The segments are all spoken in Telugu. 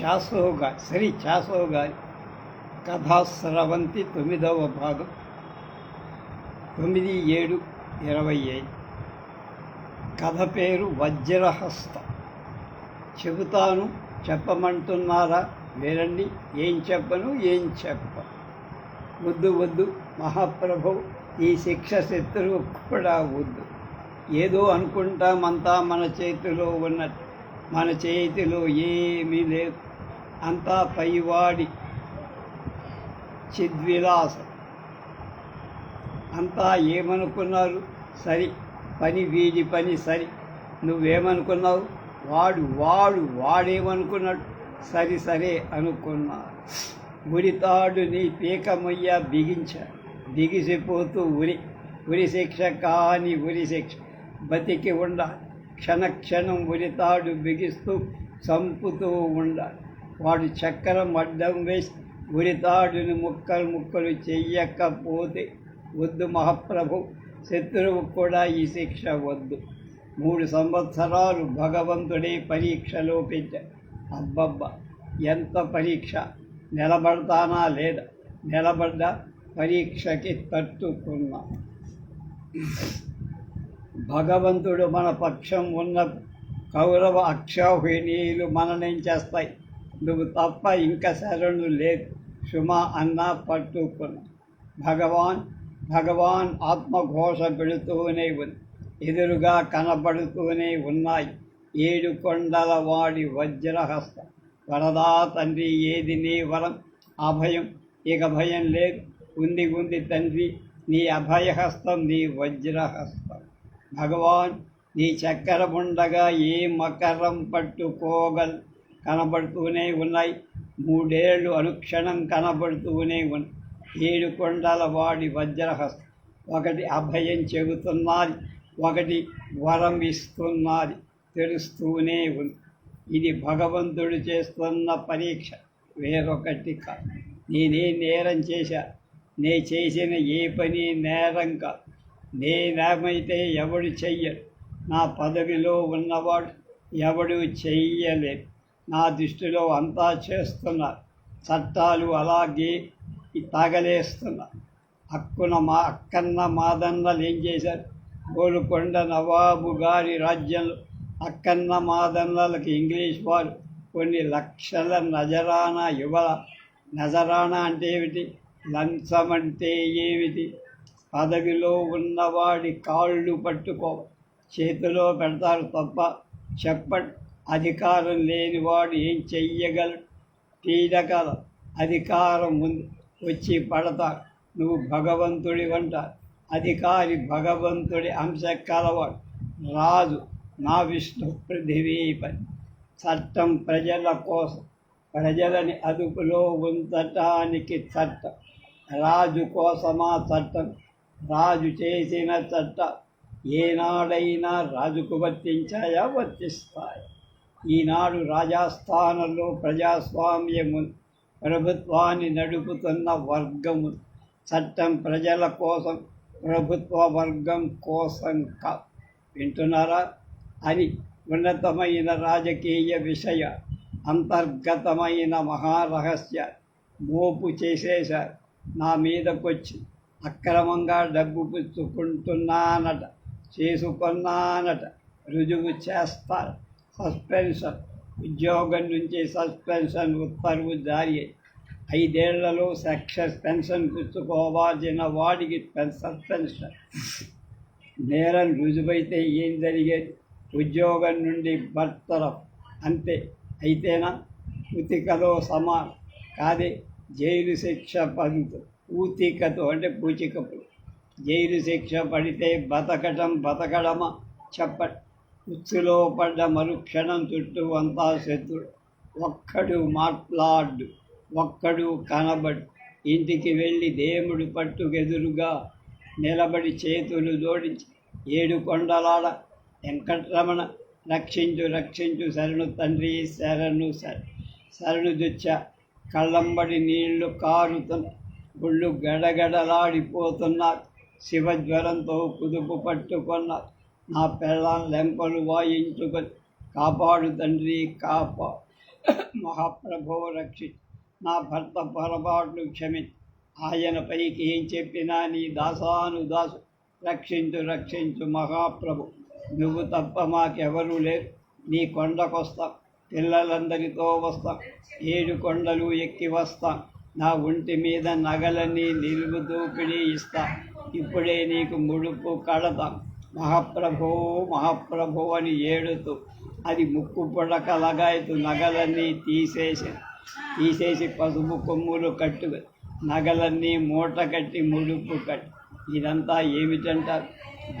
శాసవ్ గారి శ్రీ శాసవ్ గారి కథాస్రవంతి తొమ్మిదవ భాగం. తొమ్మిది ఏడు ఇరవై ఐదు. కథ పేరు వజ్రహస్త. చెబుతాను చెప్పమంటున్నారా? వినండి ఏం చెప్పను ఏం చెప్ప. వద్దు వద్దు మహాప్రభు ఈ శిక్ష శత్రువు కూడా వద్దు. ఏదో అనుకుంటామంతా మన చేతిలో ఉన్నట్టు. మన చేతిలో ఏమీ లేదు. అంతా పైవాడి చిద్విలాసం. అంతా ఏమనుకున్నారు? సరి. పని వీడి పని సరి. నువ్వేమనుకున్నావు? వాడు వాడు వాడేమనుకున్నాడు? సరి సరే అనుకున్నాడు ఉరితాడు నీ పీకమయ్య బిగించాడు బిగిసిపోతూ ఉరి. ఉరి శిక్ష కాని ఉరి శిక్ష. బతికి ఉండాలి. క్షణక్షణం ఉరితాడు బిగిస్తూ చంపుతూ ఉండాలి వాడు చక్రం అడ్డం వేసి ఉరితాడుని ముక్కలు ముక్కలు చెయ్యకపోతే వద్దు మహాప్రభు శత్రువు కూడా ఈ శిక్ష వద్దు. మూడు సంవత్సరాలు భగవంతుడే పరీక్షలో పెట్టాడు అబ్బబ్బ ఎంత పరీక్ష? నిలబడతానా లేదా? నిలబడ్డ పరీక్షకి తట్టుకున్నా. భగవంతుడు మన పక్షం ఉన్న కౌరవ అక్షౌహిణీయులు మననేం చేస్తాయి? నువ్వు తప్ప ఇంకా శరణు లేదు సుమ అన్నా పట్టుకున్నా భగవాన్ భగవాన్ ఆత్మఘోష పెడుతూనే ఉంది. ఎదురుగా కనబడుతూనే ఉన్నాయి. ఏడు కొండల వాడి వజ్రహస్త. వరదా తండ్రి ఏది నీ వరం? అభయం ఇక భయం లేదు. ఉంది ఉంది తండ్రి నీ అభయహస్తం నీ వజ్రహస్తం. భగవాన్ నీ చక్కెరముండగా ఏ మకరం పట్టుకోగల్ కనబడుతూనే ఉన్నాయి మూడేళ్ళు అనుక్షణం కనబడుతూనే ఉన్నాయి ఏడు కొండల వాడి వజ్రహస్తం. ఒకటి అభయం చెబుతున్నది ఒకటి వరం ఇస్తున్నది తెలుస్తూనే ఉంది ఇది భగవంతుడు చేస్తున్న పరీక్ష వేరొకటి కాదు నేనే నేరం చేశా. నే చేసిన ఏ పని నేరం కాదు. నేనేమైతే ఎవడు చెయ్యడు? నా పదవిలో ఉన్నవాడు ఎవడు చెయ్యలేదు. నా దృష్టిలో అంతా చేస్తున్నారు చట్టాలు అలాగే తగలేస్తున్నారు అక్కున మా అక్కన్న మాదన్నలు ఏం చేశారు? గోలుకొండ నవాబు గారి రాజ్యంలో అక్కన్న మాదన్నలకు ఇంగ్లీష్ వారు కొన్ని లక్షల నజరానా ఇవ్వాల? నజరానా అంటే ఏమిటి? లంచం అంటే ఏమిటి? పదవిలో ఉన్నవాడి కాళ్ళు పట్టుకో. చేతిలో పెడతారు తప్ప చెప్ప అధికారం లేనివాడు ఏం చెయ్యగలడు? పీడకల అధికారం ఉంది. వచ్చి పడతాడు నువ్వు భగవంతుడి వంట. అధికారి భగవంతుడి అంశ కలవాడు రాజు నా విష్ణు పృథివీపతి చట్టం ప్రజల కోసం. ప్రజలని అదుపులో ఉంచటానికి చట్టం. రాజు కోసమా చట్టం? రాజు చేసిన చట్ట ఏనాడైనా రాజుకు వర్తించాయా? వర్తిస్తాయి. ఈనాడు రాజస్థానంలో ప్రజాస్వామ్యము ప్రభుత్వాన్ని నడుపుతున్న వర్గము చట్టం ప్రజల కోసం ప్రభుత్వ వర్గం కోసం కా. వింటున్నారా? అని ఉన్నతమైన రాజకీయ విషయ అంతర్గతమైన మహారహస్య మోపు చేసేశారు. నా మీదకొచ్చి అక్రమంగా డబ్బు పుచ్చుకుంటున్నానట చేసుకున్నానట. రుజువు చేస్తారు సస్పెన్షన్. ఉద్యోగం నుంచి సస్పెన్షన్ ఉత్తర్వు జారీ. ఐదేళ్ళలో సక్సెస్ పెన్షన్ పుచ్చుకోవాల్సిన వాడికి సస్పెన్షన్. నేరం రుజువైతే ఏం జరిగేది? ఉద్యోగం నుండి బర్తరఫ్. అంతే. అయితేనా? ఉతికలో సమానం. కాదే జైలు శిక్ష పంతు ఊతికతో అంటే పూచికపు జైలు శిక్ష పడితే బతకటం బతకడమ చెప్ప ఉచ్చులో పడ్డ మరుక్షణం చుట్టూ అంతా శత్రుడు. ఒక్కడు మాట్లాడు ఒక్కడు కనబడు. ఇంటికి వెళ్ళి దేవుడు పట్టుకెదురుగా నిలబడి చేతులు జోడించి ఏడు కొండలాడ వెంకటరమణ రక్షించు రక్షించు శరణు తండ్రి శరణు శర శరణు దుచ్చ. కళ్ళంబడి నీళ్ళు కారుతున్న గుళ్ళు గడగడలాడిపోతున్నారు శివజ్వరంతో కుదుపు పట్టుకున్నారు నా పెళ్ళాం లెంపలు వాయించుకొని కాపాడు తండ్రి కాపా మహాప్రభో రక్షి. నా భర్త పొరపాట్లు క్షమి ఆయన పైకి ఏం చెప్పినా నీ దాసాను దాసు రక్షించు రక్షించు మహాప్రభు. నువ్వు తప్ప మాకెవరూ లేరు. నీ కొండకొస్తాం. పిల్లలందరితో వస్తాం. ఏడు కొండలు ఎక్కి వస్తాం. నా ఒంటి మీద నగలన్నీ నిలువు దూపిడి ఇస్తా. ఇప్పుడే నీకు ముడుపు కడతా. మహాప్రభో మహాప్రభో అని ఏడుతూ అది ముక్కు పొడక లగాయతు నగలన్నీ తీసేసి తీసేసి పసుపు కొమ్ములు కట్టు. నగలన్నీ మూట కట్టి ముడుపు కట్టి ఇదంతా ఏమిటంటారు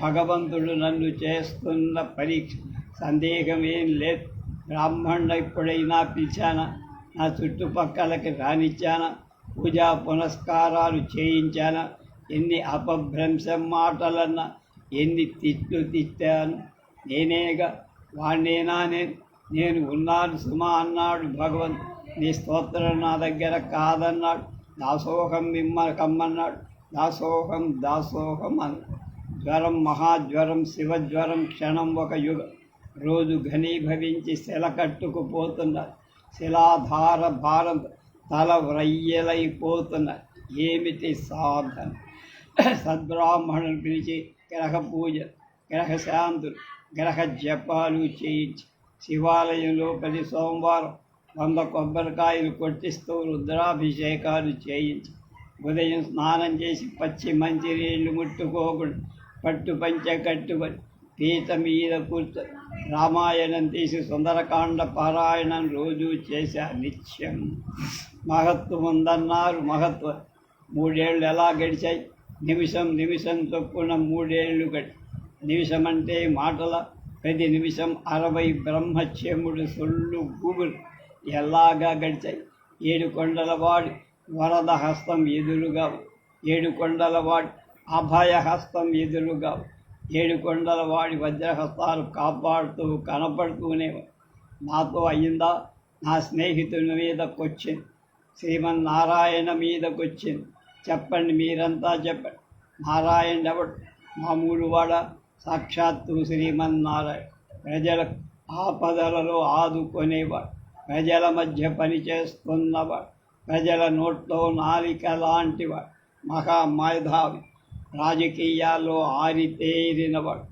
భగవంతుడు నన్ను చేస్తున్న పరీక్ష. సందేహం ఏం లేదు. బ్రాహ్మణ ఎప్పుడైనా పిలిచానా? నా చుట్టుపక్కలకి రానిచ్చానా? పూజా పునస్కారాలు చేయించాను. ఎన్ని అపభ్రంశం మాటలన్నా ఎన్ని తిట్లు తిట్టాను. నేనేగా వాణ్ణేనా నేను నేను ఉన్నాను సుమా అన్నాడు భగవంత్. నీ స్తోత్రం నా దగ్గర కాదన్నాడు. దాసోహం మిమ్మ కమ్మన్నాడు. దాసోహం దాసోహం అన్న జ్వరం మహాజ్వరం శివజ్వరం క్షణం ఒక యుగం రోజు ఘనీభవించి శిల కట్టుకుపోతున్నారు శిలాధార భారం తల వ్రయ్యలైపోతున్న ఏమిటి సాధన? సద్బ్రాహ్మణులు పిలిచి గ్రహ పూజ గ్రహ శాంతులు గ్రహ జపాలు చేయించి శివాలయంలో ప్రతి సోమవారం వంద కొబ్బరికాయలు కొట్టిస్తూ రుద్రాభిషేకాలు చేయించి ఉదయం స్నానం చేసి పచ్చి మంచి నీళ్ళు ముట్టుకోకుండా పట్టు పంచ కట్టుబడి పీత మీద కూర్చొని రామాయణం తీసి సుందరకాండ పారాయణం రోజు చేశా నిత్యం. మహత్వం ఉందన్నారు మహత్వం మూడేళ్ళు ఎలా గడిచాయి? నిమిషం నిమిషం చొప్పున మూడేళ్ళు గడి. నిమిషం అంటే మాటల ప్రతి నిమిషం అరవై బ్రహ్మచ్యముడు సొల్లు గూగులు ఎలాగా గడిచాయి? ఏడు కొండల వాడి వరద హస్తం ఎదురుగా ఏడు కొండల వాడి అభయ హస్తం ఎదురుగా ఏడు కొండల వాడి వజ్రహస్తాలు కాపాడుతూ కనపడుతూనే నాతో అయ్యిందా? నా స్నేహితుని మీద కొచ్చింది శ్రీమన్నారాయణ మీదకొచ్చింది చెప్పండి మీరంతా చెప్పండి. నారాయణ ఎవడు మామూలు వాడ సాక్షాత్తు శ్రీమన్నారాయణ. ప్రజల ఆపదలలో ఆదుకునేవాడు. ప్రజల మధ్య పనిచేస్తున్నవాడు. ప్రజల నోట్లో నాలిక లాంటివాడు. మహామేధావి రాజకీయాల్లో ఆరితేరినవాడు.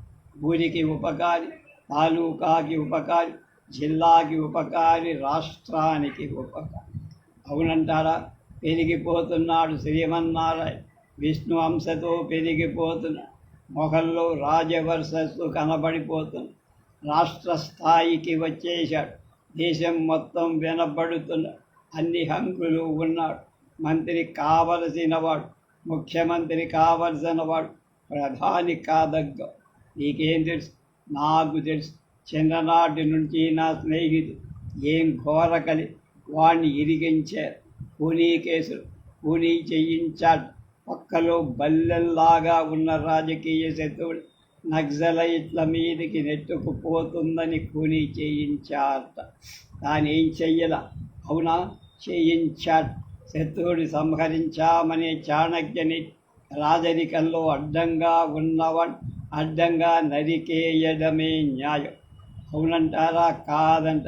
ఊరికి ఉపకారి తాలూకాకి ఉపకారి జిల్లాకి ఉపకారి రాష్ట్రానికి ఉపకారి. అవునంటారా? పెరిగిపోతున్నాడు శ్రీమన్నారాయణ. విష్ణు అంశతో పెరిగిపోతున్నాడు మొఘల్లో రాజవర్షస్సు కనబడిపోతుంది రాష్ట్ర స్థాయికి వచ్చేశాడు. దేశం మొత్తం వినబడుతున్న అన్ని హంకులు ఉన్నాడు. మంత్రి కావలసినవాడు ముఖ్యమంత్రి కావలసినవాడు ప్రధాని కాదగ్గ. నీకేం తెలుసు? నాకు తెలుసు. చిన్ననాటి నుంచి నా స్నేహితుడు. ఏం ఘోరకలి. వాణ్ణి ఇరిగించారు. కూనీ కేసులు కూనీ చేయించాడు. పక్కలో బల్లెల్లాగా ఉన్న రాజకీయ శత్రువుడు నక్సలైట్ల మీదకి నెట్టుకుపోతుందని కూనీ చేయించారట. దాని ఏం చెయ్యల? అవునా? చేయించాడు. శత్రువుని సంహరించామనే చాణక్యని రాజరికంలో అడ్డంగా ఉన్నవన్ అడ్డంగా నరికేయడమే న్యాయం. అవునంటారా? కాదంట.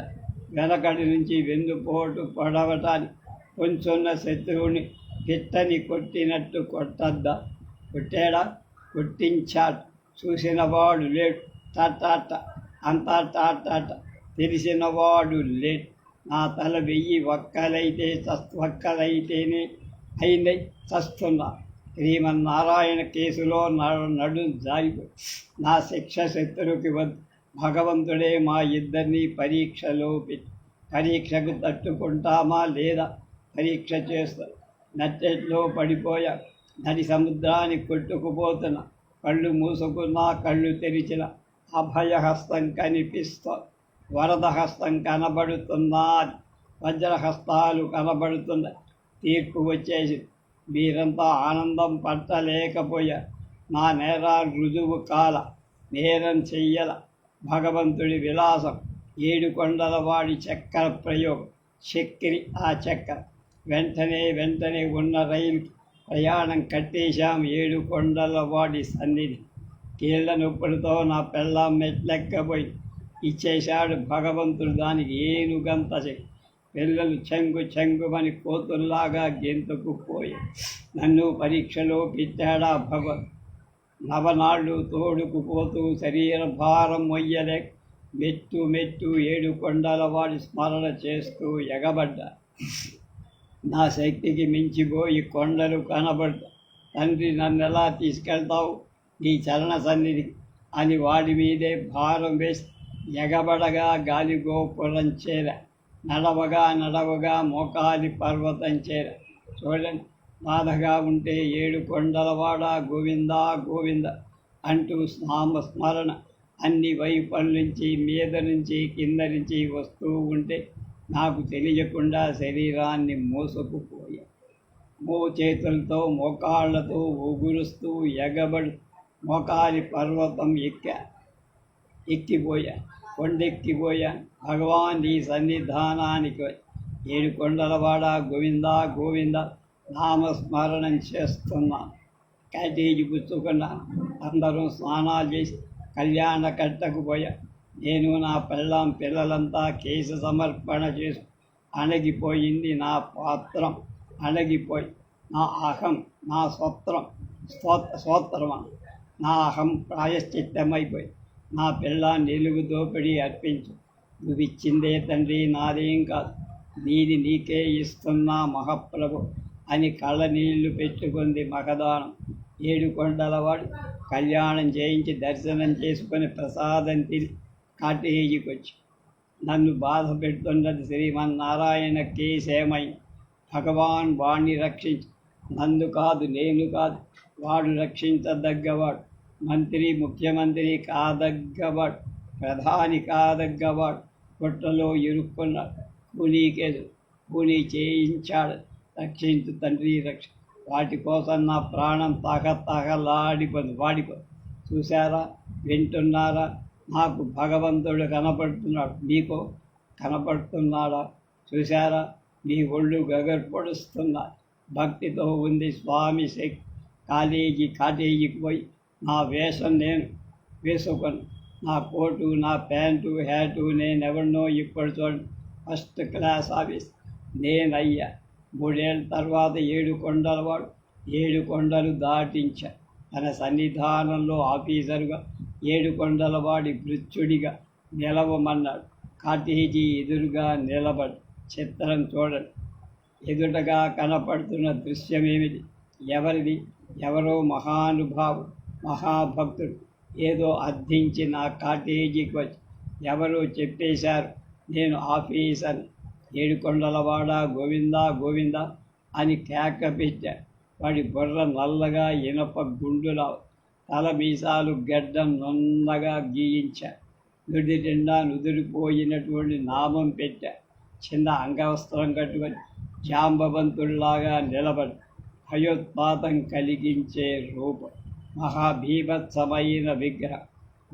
వెనకటి నుంచి వెన్నుపోటు పొడవటానికి కొంచున్న శత్రువుని పిట్టని కొట్టినట్టు కొట్టద్దా? కొట్టాడా? కొట్టించాడు. చూసినవాడు లేడు. టాటాట అంతా టాటాట తెలిసినవాడు లేడు. నా తల వెయ్యి ఒక్కలైతే ఒక్కలైతేనే అయినై చస్తున్నా. శ్రీమన్నారాయణ కేసులో నడు నడు నా శిక్ష శత్రువుకి వద్దు. భగవంతుడే మా ఇద్దరిని పరీక్షలో పరీక్షకు తట్టుకుంటామా లేదా పరీక్ష చేస్తా నట్టెట్లో పడిపోయా. నది సముద్రాన్ని కొట్టుకుపోతున్న. కళ్ళు మూసుకున్నా కళ్ళు తెరిచిన. అభయహస్తం కనిపిస్తా. వరదహస్తం కనబడుతున్నా. వజ్రహస్తాలు కనబడుతున్నాయి తీర్పు వచ్చేసి మీరంతా ఆనందం పట్టలేకపోయా. నా నేరాలు రుజువు కాల. నేరం చెయ్యల. భగవంతుడి విలాసం. ఏడు కొండల వాడి చక్కెర ప్రయోగం. చక్కెరి ఆ చక్కెర. వెంటనే వెంటనే ఉన్న రైలు ప్రయాణం కట్టేశాం ఏడు కొండల వాడి సన్నిధి. కీళ్ళ నొప్పులతో నా పెళ్ళాం మెట్లెక్కబోయి. ఇచ్చేశాడు భగవంతుడు దానికి ఏనుగంత పిల్లలు చెంగు చెంగుమని కోతుల్లాగా గెంతుకు పోయి. నన్ను పరీక్షలో పెట్టాడా భగవత్ నవనాళ్ళు తోడుకు పోతూ శరీర భారం మొయ్యలే. మెట్టు మెట్టు ఏడు కొండల వాడి స్మరణ చేస్తూ ఎగబడ్డా. నా శక్తికి మించిపోయి కొండలు కనబడ్డా. తండ్రి నన్ను ఎలా తీసుకెళ్తావు? నీ చలన సన్నిధి అని వాడి మీదే భారం వేసి ఎగబడగా గాలి గోపురం చేర. నడవగా నడవగా మోకాలి పర్వతం చేర. చూడండి బాధగా ఉంటే ఏడు కొండలవాడ గోవిందా గోవింద అంటూ నామ స్మరణ అన్ని వైపుల నుంచి మీద నుంచి కింద నుంచి వస్తూ ఉంటే నాకు తెలియకుండా శరీరాన్ని మోసుకుపోయా మో చేతులతో మోకాళ్ళతో ఉగురుస్తూ ఎగబడి మోకాలి పర్వతం ఎక్కా ఎక్కిపోయా కొండెక్కిపోయా. భగవాన్ నీ సన్నిధానానికి ఏడు కొండలవాడ గోవిందా గోవిందా నామస్మరణం చేస్తున్నా. క్యాటేజీ పుచ్చుకున్న అందరూ స్నానాలు చేసి కళ్యాణ కట్టకు పోయా. నేను నా పెళ్ళాం పిల్లలంతా కేసు సమర్పణ చేసి. అణగిపోయింది నా పాత్రం. అణగిపోయి నా అహం నా స్వత్రం స్వో స్వోత్రమా నా అహం ప్రాయశ్చిత్తమైపోయి. నా పిల్ల నిలుగు దోపిడీ అర్పించు. నువ్వు ఇచ్చిందే తండ్రి నాదేం కాదు. నీది నీకే ఇస్తున్నా మహాప్రభు. అని కళ్ళ నీళ్ళు పెట్టుకుంది మగదానం. ఏడు కొండలవాడు కళ్యాణం చేయించి దర్శనం చేసుకొని ప్రసాదం తిని కాటేజీకొచ్చి నన్ను బాధ పెడుతున్నది శ్రీమన్నారాయణ కేసేమై భగవాన్ వాణ్ణి రక్షించి నన్ను కాదు నేను కాదు వాడు రక్షించదగ్గవాడు. మంత్రి ముఖ్యమంత్రి కాదగ్గవాడు ప్రధాని కాదగ్గవాడు. పుట్టలో ఇరుక్కున్నాడు కూలీకేదు కూలీ చేయించాడు. రక్షించు తండ్రి రక్ష వాటి కోసం నా ప్రాణం తాక తాకలాడిపోయింది చూసారా వింటున్నారా? నాకు భగవంతుడు కనపడుతున్నాడు. మీకు కనపడుతున్నాడా? చూసారా మీ ఒళ్ళు గగర్పడుస్తున్నా భక్తితో ఉంది స్వామి శక్తి కాలేజీ కాటేజీకి పోయి నా వేషం నేను వేసుకొని నా కోటు నా ప్యాంటు హ్యాటు నేను ఎవరినో ఇప్పుడు చూడండి. ఫస్ట్ క్లాస్ ఆఫీస్ నేనయ్యా. మూడేళ్ళ తర్వాత ఏడు కొండల వాడు. ఏడు కొండలు దాటించ తన సన్నిధానంలో ఆఫీసరుగా ఏడు కొండల వాడి మృత్యుడిగా నిలవమన్నాడు. కాటేజీ ఎదురుగా నిలబడి చిత్రం చూడండి. ఎదుటగా కనపడుతున్న దృశ్యమేమిది? ఎవరిది? ఎవరో మహానుభావుడు మహాభక్తుడు. ఏదో అర్థించి నా కాటేజీకి వచ్చి ఎవరో చెప్పేశారు నేను ఆఫీసర్. ఏడుకొండలవాడ గోవిందా గోవిందా అని కేక పెట్టా వాడి బుర్ర నల్లగా ఇనప గుండులా తల మీసాలు గడ్డం నున్నగా గీయించా. నుడి నిండా నుదిరిపోయినటువంటి నామం పెట్టా. చిన్న అంగవస్త్రం కట్టుకొని జాంబవంతుల్లాగా నిలబడి భయోత్పాతం కలిగించే రూపం. మహాభీభత్సమైన విగ్రహం.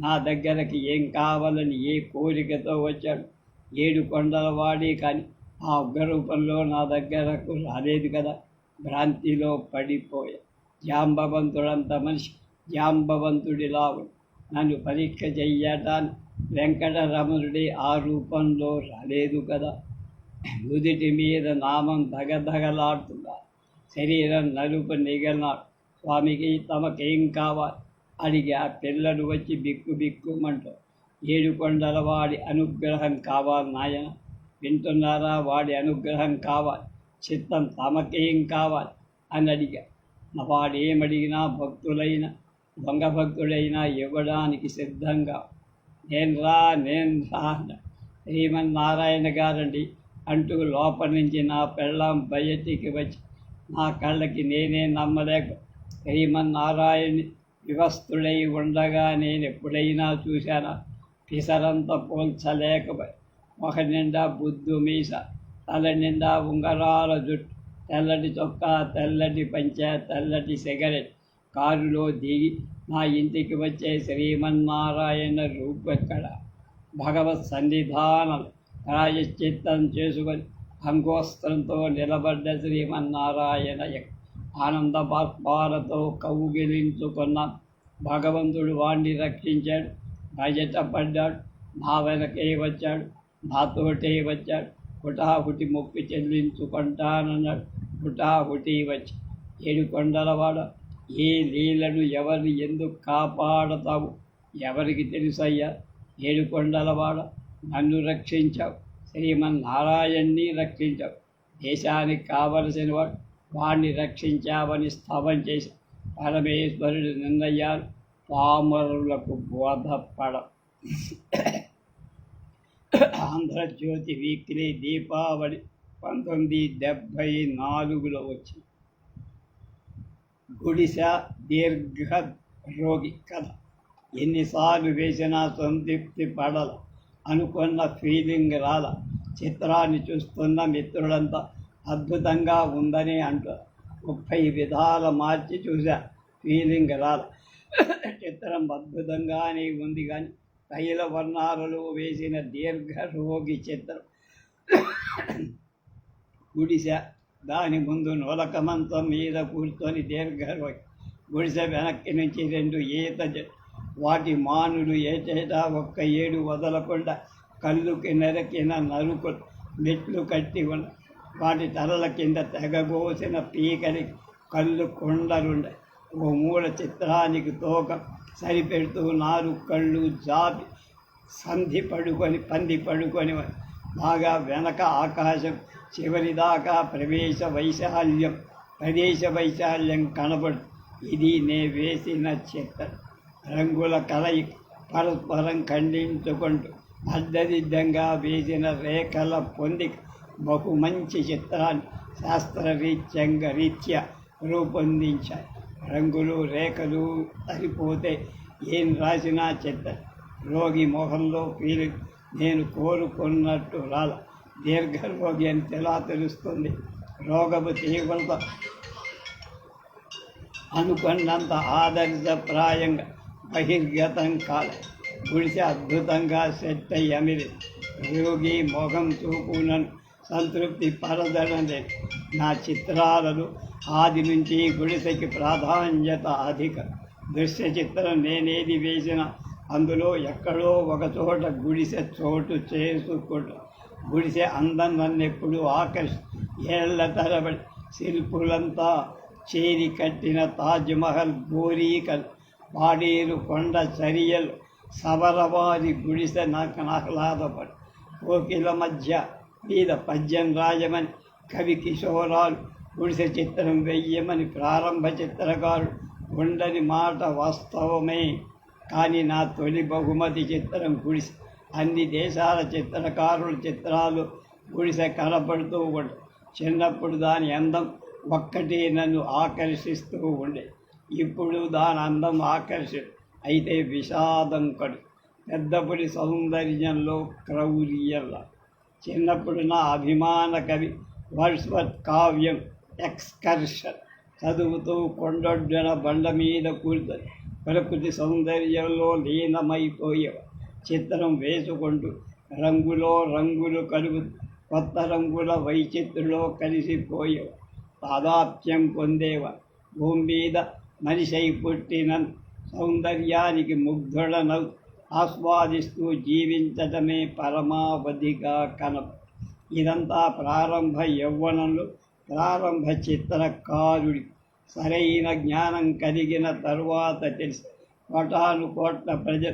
నా దగ్గరకి ఏం కావాలని ఏ కోరికతో వచ్చాడు? ఏడు కొండల వాడే కానీ ఆ ఉగ్రరూపంలో నా దగ్గరకు రాలేదు కదా. భ్రాంతిలో పడిపోయా. జాంబవంతుడంత మనిషి జాంబవంతుడిలా ఉంది. నన్ను పరీక్ష చెయ్యటానికి వెంకటరమణుడి ఆ రూపంలో రాలేదు కదా. నుదుటి మీద నామం దగదగలాడుతున్నా శరీరం నలుపు నిగలనాడు స్వామికి తమకేం కావాలి? అడిగి ఆ పిల్లలు వచ్చి బిక్కు బిక్కుమంటారు ఏడు కొండల వాడి అనుగ్రహం కావాలి నాయన? వింటున్నారా? వాడి అనుగ్రహం కావాలి చిత్తం తమకేం కావాలి అని అడిగా వాడు ఏమడిగినా భక్తులైన దొంగ భక్తుడైనా ఇవ్వడానికి సిద్ధంగా. నేను రా నేను రా అన్న. శ్రీమన్నారాయణ గారండి అంటూ లోపల నుంచి నా పెళ్ళాం బయటికి వచ్చి నా కళ్ళకి నేనే నమ్మలేక శ్రీమన్నారాయణి వివస్తుడై ఉండగా నేను ఎప్పుడైనా చూశానా? పిసరంత పోల్చలేకపోయి ఒక నిండా బుద్ధు మీస తల నిండా ఉంగరాల జుట్టు తెల్లటి చొక్కా తెల్లటి పంచె తెల్లటి సిగరెట్. కారులో దిగి నా ఇంటికి వచ్చే శ్రీమన్నారాయణ రూపెక్కడ భగవత్ సన్నిధానం ప్రాయశ్చిత్తం చేసుకొని అంగోస్త్రంతో నిలబడ్డ శ్రీమన్నారాయణ ఆనంద బాష్పాలతో కౌగిలించుకున్న భగవంతుడు వాణ్ణి రక్షించాడు. బయట పడ్డాడు నా వెనకే వచ్చాడు భాతోటే వచ్చాడు హుటాహుటి మొక్కి చెల్లించుకుంటానన్నాడు హుటాహుటి వచ్చి ఏడు కొండలవాడ ఏ లీలను ఎవరిని ఎందుకు కాపాడతావు? ఎవరికి తెలుసయ్యా? ఏడు కొండలవాడ నన్ను రక్షించావు. శ్రీమన్నారాయణ్ణి రక్షించావు. దేశానికి కావలసిన వాడు వాడిని రక్షించావని స్తవం చేసి పరమేశ్వరుడు నిర్ణయాలు పామరులకు బోధపడ ఆంధ్రజ్యోతి వీక్లీ దీపావళి పంతొమ్మిది డెబ్భై నాలుగులో వచ్చింది గుడిస దీర్ఘ రోగి కథ. ఎన్నిసార్లు వేసినా సంతృప్తి పడల అనుకున్న ఫీలింగ్ రాల. చిత్రాన్ని చూస్తున్న మిత్రులంతా అద్భుతంగా ఉందని అంటారు ముప్పై విధాల మార్చి చూశా. ఫీలింగ్ రాల. చిత్రం అద్భుతంగానే ఉంది కానీ తైల వర్ణాలలో వేసిన దీర్ఘ రోగి చిత్రం. గుడిసె దాని ముందు నొలక మంతం మీద కూర్చొని దీర్ఘ రోగి. గుడిసె వెనక్కి నుంచి రెండు ఈత వాటి మానులు ఏటేటా ఒక్క ఏడు వదలకుండా కళ్ళుకి నెరకిన నరుకులు మెట్లు కట్టి ఉన్న వాటి తలల కింద తెగబోసిన పీకలి కళ్ళు కొండలుండే. ఓ మూల చిత్రానికి తోక సరిపెడుతూ నాలుగు కళ్ళు జాపి సంధి పడుకొని పంది పడుకొని బాగా వెనక ఆకాశం చివరిదాకా ప్రవేశ వైశాల్యం ప్రదేశ వైశాల్యం కనబడు. ఇది నే వేసిన చిత్రం రంగుల కలయి పరస్పరం ఖండించుకుంటూ అడ్డదిడ్డంగా వేసిన రేఖల పొందిక బహు మంచి చిత్రాన్ని శాస్త్రరీత్యంగా రీత్యా రూపొందించారు. రంగులు రేఖలు సరిపోతే ఏం రాసినా చెత్త. రోగి మొహంలో పీలి. నేను కోరుకున్నట్టు రాల. దీర్ఘరోగి అని ఎలా తెలుస్తుంది? రోగము తీవ్రత అనుకున్నంత ఆదర్శప్రాయంగా బహిర్గతం కాలే. గుడిసె అద్భుతంగా సెట్ అయ్యి అమిరి రోగి మొహం చూపునను సంతృప్తి పరదనలే నా చిత్రాలలో ఆది నుంచి గుడిసెకి ప్రాధాన్యత అధిక. దృశ్య చిత్రం నేనేది వేసిన అందులో ఎక్కడో ఒకచోట గుడిసె చోటు చేసుకుంటా గుడిసె అందం నన్ను ఆకర్ష్ ఏళ్ళ తరబడి శిల్పులంతా చేరి కట్టిన తాజ్మహల్ గోరీకల్ పాడేరు కొండ చర్యలు సబరవారి గుడిసె నాకు ఆహ్లాదపడి కోకిల మధ్య మీద పద్యం రాజమని కవి కిషోరాలు గుడిసె చిత్రం వెయ్యమని ప్రారంభ చిత్రకారుడు ఉండని మాట వాస్తవమే. కానీ నా తొలి బహుమతి చిత్రం గుడిసె. అన్ని దేశాల చిత్రకారుల చిత్రాలు గుడిసె కనపడుతూ ఉండే. చిన్నప్పుడు దాని అందం ఒక్కటే నన్ను ఆకర్షిస్తూ ఉండే. ఇప్పుడు దాని అందం ఆకర్షి అయితే విషాదం కడు. పెద్దపుడి సౌందర్యంలో క్రౌర్యల. చిన్నప్పుడు నా అభిమాన కవి వర్డ్స్వర్త్ కావ్యం ఎక్స్కర్షన్. చదువుతూ కొండొడ్డన బండ మీద కూర్చొని ప్రకృతి సౌందర్యంలో లీనమైపోయేవా చిత్రం వేసుకుంటూ రంగులో రంగులు కలుగు కొత్త రంగుల వైచిత్రులో కలిసిపోయేవా తాదాత్మ్యం పొందేవా భూమి మీద మనిషై పుట్టిన సౌందర్యానికి ముగ్ధుడనవు ఆస్వాదిస్తూ జీవించటమే పరమావధిగా కనప ఇదంతా ప్రారంభ యవ్వనంలో ప్రారంభ చిత్రకారుడి సరైన జ్ఞానం కలిగిన తరువాత తెలిసి కోటాను కోట్ల ప్రజ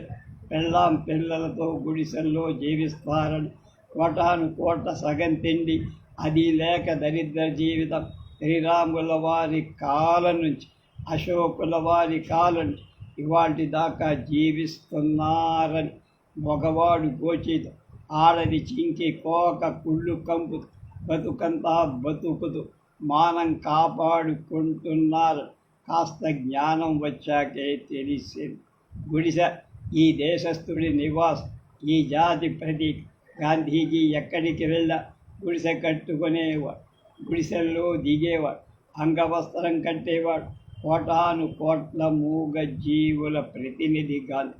పెళ్ళాం పిల్లలతో గుడిసెల్లో జీవిస్తారని కోటాను కోట్ల సగం తిండి అది లేక దరిద్ర జీవితం శ్రీరాముల వారి కాలం నుంచి అశోకుల వారి కాలం నుంచి ఇవాటి దాకా జీవిస్తున్నారని మగవాడు గోచిత. ఆడది చింకి కోక కుళ్ళు కంపు బతుకంతా బతుకుతూ మానం కాపాడుకుంటున్నారు. కాస్త జ్ఞానం వచ్చాకే తెలిసింది గుడిసె ఈ దేశస్థుడి నివాస్ ఈ జాతి ప్రతి గాంధీజీ ఎక్కడికి వెళ్ళా గుడిసె కట్టుకునేవాడు. గుడిసెల్లో దిగేవాడు. అంగవస్త్రం కట్టేవాడు. కోటాను కోట్ల మూగ జీవుల ప్రతినిధి గాంధీ.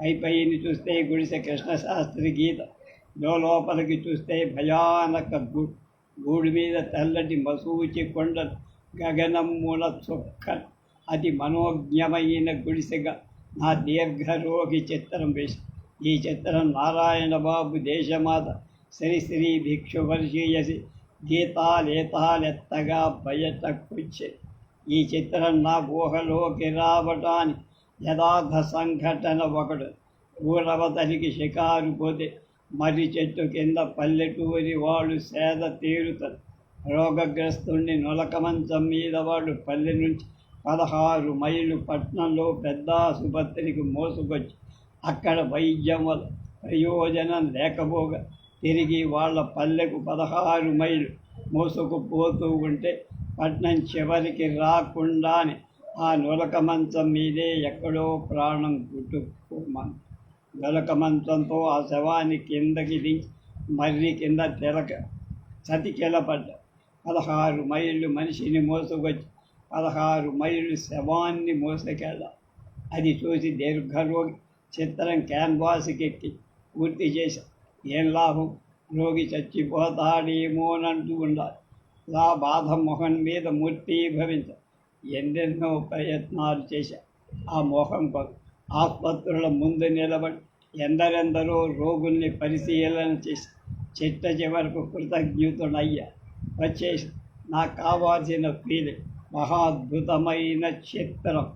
పై పైని చూస్తే గుడిసె కృష్ణశాస్త్రి గీత. లోపలికి చూస్తే భయానక గూడి మీద తెల్లటి మసూచి కొండ గగనమ్ముల చుక్క. అతి మనోజ్ఞమైన గుడిసెగా. నా దీర్ఘరోగి చిత్రం వేసి ఈ చిత్రం నారాయణ బాబు దేశమాత. శ్రీ భిక్షు వర్షీయసి గీతాలేతాలెత్తగా బయటకొచ్చే ఈ చిత్రం నా ఊహలోకి రావటానికి యథార్థ సంఘటన ఒకడు. ఊరవతలికి షికారు పోతే మర్రి చెట్టు కింద పల్లెటూరి వాళ్ళు సేద తీరుతారు. రోగగ్రస్తుణ్ణి నొలక మంచం మీద వాడు పల్లె నుంచి పదహారు మైళ్ళు పట్నంలో పెద్ద ఆసుపత్రికి మోసుకొచ్చి అక్కడ వైద్యం వల్ల ప్రయోజనం లేకపోగా తిరిగి వాళ్ళ పల్లెకు పదహారు మైళ్ళు మోసుకుపోతూ ఉంటే పట్నం చివరికి రాకుండానే ఆ నొలక మంచం మీదే ఎక్కడో ప్రాణం గుట్టుకోమని వెలక మంచంతో ఆ శవాన్ని కిందకి దించి మర్రి కింద తెలక చతికిలపడ్డ పదహారు మైళ్ళు మనిషిని మోసుకొచ్చి పదహారు మైళ్ళు శవాన్ని మోసుకెళ్ళ. అది చూసి దీర్ఘరోగి చిత్రం క్యాన్వాస్కెక్కి పూర్తి చేశా. ఏం లాభం? రోగి చచ్చిపోతాడేమోనంటూ ఉండాలి. లా బాధ మొహం మీద మూర్తి భవించ ఎన్నెన్నో ప్రయత్నాలు చేశా. ఆ మోహం కొరకు ఆసుపత్రుల ముందు నిలబడి ఎందరెందరో రోగుల్ని పరిశీలన చేసి చెట్ట చివరకు కృతజ్ఞతుడయ్యా. వచ్చేసి నాకు కావాల్సిన ఫీలింగ్ మహాద్భుతమైన చిత్రం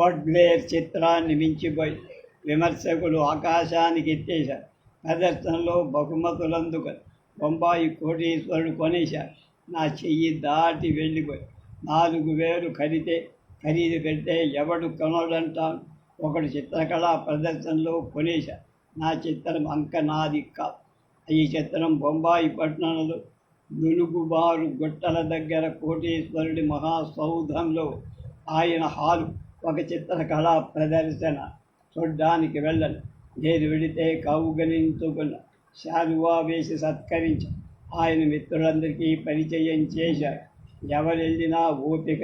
గొడ్లేర్ చిత్రాన్ని మించిపోయి విమర్శకులు ఆకాశానికి ఎత్తేశారు. ప్రదర్శనలో బహుమతులందుకు బొంబాయి కోటీశ్వరుడు కొనేశారు. నా చెయ్యి దాటి వెళ్ళిపోయి నాలుగు వేలు ఖరీదే ఖరీదు పెడితే ఎవడు కొనడంటాను ఒకడు చిత్రకళా ప్రదర్శనలో కొనేశా. నా చిత్రం అంక నాది కా ఈ చిత్రం బొంబాయి పట్టణంలో నులుగుబారు గుట్టల దగ్గర కోటేశ్వరుడి మహాసౌధంలో ఆయన హాలు. ఒక చిత్రకళా ప్రదర్శన చూడ్డానికి వెళ్ళను. నేను వెళితే కౌగలించుకున్న శాలువా వేసి సత్కరించ. ఆయన మిత్రులందరికీ పరిచయం చేశారు ఎవరు ఓపిక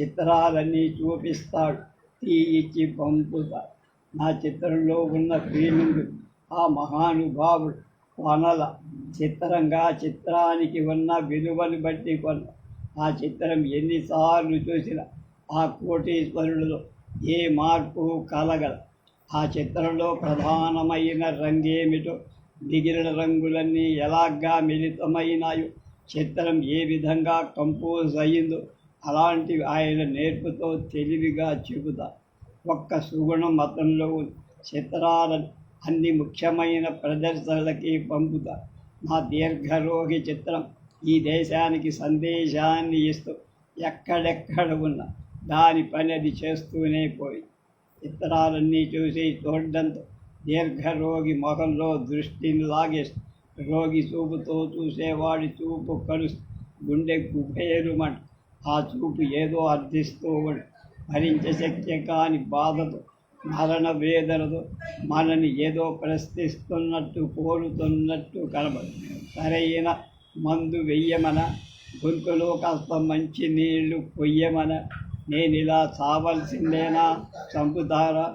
చిత్రాలన్నీ చూపిస్తాడు. తీ ఇచ్చి పంపుతాడు నా చిత్రంలో ఉన్న ఫీలింగ్ ఆ మహానుభావుడు కొనల. చిత్రంగా చిత్రానికి ఉన్న విలువను బట్టి కొన్న ఆ చిత్రం ఎన్నిసార్లు చూసినా ఆ కోటీశ్వరుడిలో ఏ మార్పు కలగల. ఆ చిత్రంలో ప్రధానమైన రంగేమిటో మిగిలిన రంగులన్నీ ఎలాగా మిళితమైనాయో చిత్రం ఏ విధంగా కంపోజ్ అయ్యిందో అలాంటివి ఆయన నేర్పుతో తెలివిగా చెబుతా. ఒక్క సుగుణం మతంలో చిత్రాలను అన్ని ముఖ్యమైన ప్రదర్శనలకి పంపుతా. నా దీర్ఘరోగి చిత్రం ఈ దేశానికి సందేశాన్ని ఇస్తూ ఎక్కడెక్కడ ఉన్న దాని పని అది చేస్తూనే పోయి. చిత్రాలన్నీ చూసి చూడడంతో దీర్ఘరోగి మొహంలో దృష్టిని లాగేస్తూ రోగి చూపుతో చూసేవాడి చూపు కలుస్తూ గుండె గుబేరుమంట ఆ చూపు ఏదో అర్థిస్తూ ఉండి శక్తి కాని బాధతో మరణ వేదనతో మనని ఏదో ప్రశ్నిస్తున్నట్టు కోరుతున్నట్టు కనబడు సరైన మందు వెయ్యమన గొంతులో కాస్త మంచి నీళ్ళు పొయ్యమన నేను ఇలా చావలసిందేనా చంపుతారా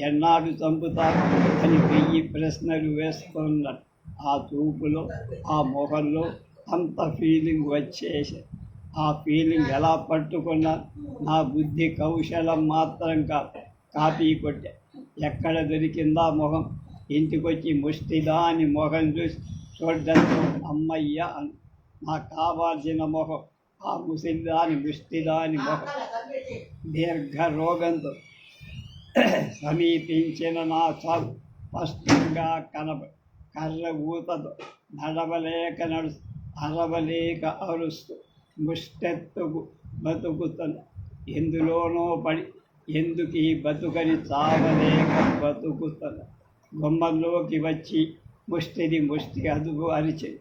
ఎన్నాడు చంపుతారా అని వెయ్యి ప్రశ్నలు వేస్తున్నట్టు. ఆ చూపులో ఆ మొహంలో అంత ఫీలింగ్ వచ్చేసి ఆ ఫీలింగ్ ఎలా పట్టుకున్నా నా బుద్ధి కౌశలం మాత్రం కాదు కాపీ కొట్టే. ఎక్కడ దొరికిందా మొహం? ఇంటికొచ్చి ముష్టిదాని మొహం చూసి చూడ్డంతో అమ్మయ్య అని నాకు కావాల్సిన మొహం ఆ ముసిదాని ముష్టిదాని మొహం. దీర్ఘ రోగంతో సమీపించిన నా చాలు స్పష్టంగా కనబడి కర్ర నడవలేక నడు అరవలేక అరుస్తూ ముష్టెత్తుకు బతుకుతున్న. ఎందులోనో పడి ఎందుకు ఈ బతుకని చావలేక బతుకుతున్న. బొమ్మల్లోకి వచ్చి ముష్టిది ముష్టి అదుగు అరిచి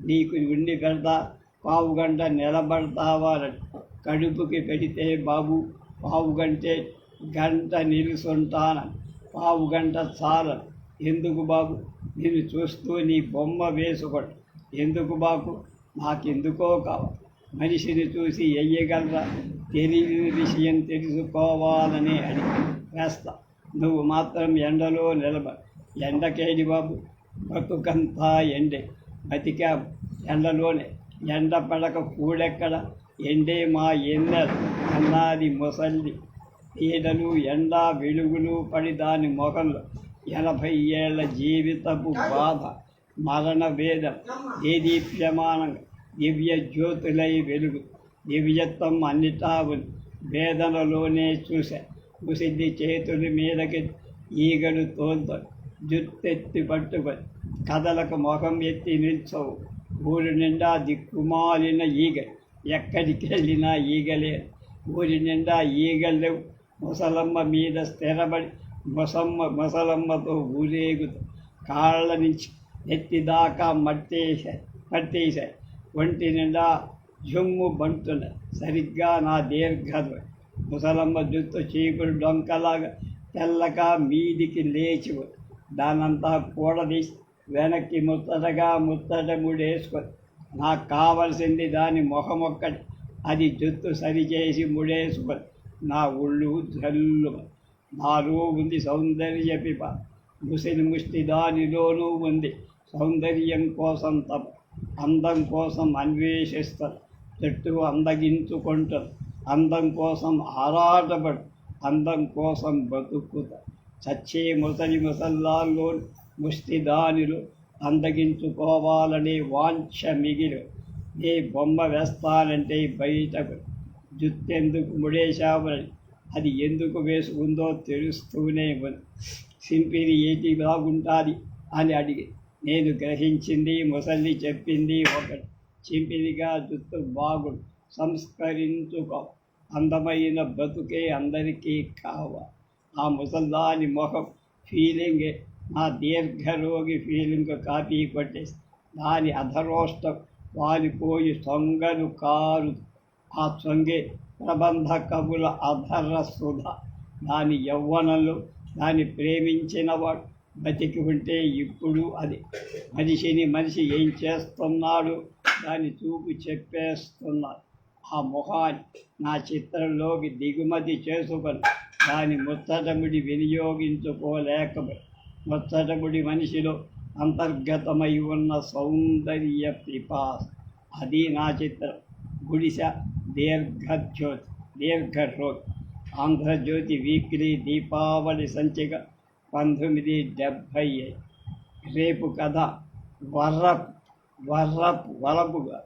నీకు ఉండి పెడతా పావు గంట నిలబడతావాలని కడుపుకి పెడితే బాబు పావు గంటే గంట నిలుసుంటానని. పావు గంట చాలని. ఎందుకు బాబు? నేను చూస్తూ నీ బొమ్మ వేసుకోడు ఎందుకు బాకు నాకెందుకో కావాలి మనిషిని చూసి ఎయ్యగలరా? తెలియని విషయం తెలుసుకోవాలని అని వేస్తా. నువ్వు మాత్రం ఎండలో నిలబ. ఎండకేడి బాబు బతుకంతా ఎండే. బతికా ఎండలోనే. ఎండ పడక కూడెక్కడ? ఎండే మా ఎన్నెలు అన్నది ముసల్లి ఈడలు ఎండ వెలుగులు పడి దాని మొఖంలో ఎనభై ఏళ్ళ జీవితపు బాధ మరణ వేదన దేదీప్యమానంగా దివ్య జ్యోతులై వెలుగు. దివ్యత్వం అన్నిటా ఉంది వేదనలోనే చూశా. ముసిద్ది చేతుల మీదకి ఈగలు తోలుతాడు జుత్తెత్తి పట్టుకొని కథలకు ముఖం ఎత్తి నిల్చవు. ఊరి నిండా దిక్కుమాలిన ఈగ ఎక్కడికి వెళ్ళినా ఈగలే. ఊరి నిండా ఈగలు ముసలమ్మ మీద స్థిరపడి మొసమ్మ మసలమ్మతో గురేగుతో కాళ్ళ నుంచి ఎత్తిదాకా మట్టేశా పట్టేశాయి ఒంటి నిండా జుమ్ము బంటున్నాయి సరిగ్గా నా దీర్ఘ ముసలమ్మ జుత్తు చీకులు డొంకలాగా తెల్లగా మీదికి లేచి దానంతా కూడదీసి వెనక్కి ముత్తటగా ముత్తట ముడేసుకొని నాకు కావలసింది దాని మొహమొక్కటి. అది జుత్తు సరిచేసి ముడేసుకొని నా ఒళ్ళు జల్లు నాలో ఉంది సౌందర్య పిప ముసిలి ముష్టి దానిలోనూ ఉంది. సౌందర్యం కోసం తప అందం కోసం అన్వేషిస్తారు. చెట్టు అందగించుకుంటారు. అందం కోసం ఆరాటపడు అందం కోసం బతుకుతారు. చచ్చే ముసలి ముసల్లాల్లో ముష్టి దానిలో అందగించుకోవాలనే వాంఛ మిగిలి. నీ బొమ్మ వేస్తానంటే బయటకు జుత్తెందుకు ముడేశావని అది ఎందుకు వేసుకుందో తెలుస్తూనే ఉంది సింపిరి ఏంటి బాగుంటుంది అని అడిగి. నేను గ్రహించింది ముసలి చెప్పింది ఒకటి. చింపిదిగా జుత్తు బాగుండు. సంస్కరించుకో. అందమైన బతుకే అందరికీ కావ. ఆ ముసల్దాని మొహం ఫీలింగే. నా దీర్ఘరోగి ఫీలింగ్ కాపీ కొట్టేసి దాని అధరోష్టం వాలిపోయి సొంగను కారు ఆ సొంగే ప్రబంధ కవుల అధర సుధ దాని యవ్వనలు దాన్ని ప్రేమించినవాడు బతికి ఉంటే ఇప్పుడు అది. మనిషిని మనిషి ఏం చేస్తున్నాడు? దాని చూపు చెప్పేస్తున్నాడు. ఆ మొహాన్ని నా చిత్రంలోకి దిగుమతి చేసుకొని దాని ముచ్చటముడి వినియోగించుకోలేకపోయి ముచ్చటముడి మనిషిలో అంతర్గతమై ఉన్న సౌందర్య పిపాస. అది నా చిత్రం. గుడిస దీర్ఘజ్యోతి దీర్ఘరోగి ఆంధ్రజ్యోతి వీక్లీ దీపావళి సంచిక పంతొమ్మిది డెబ్భై రేపు కథ వర్రపు వర్రపు వలపుగా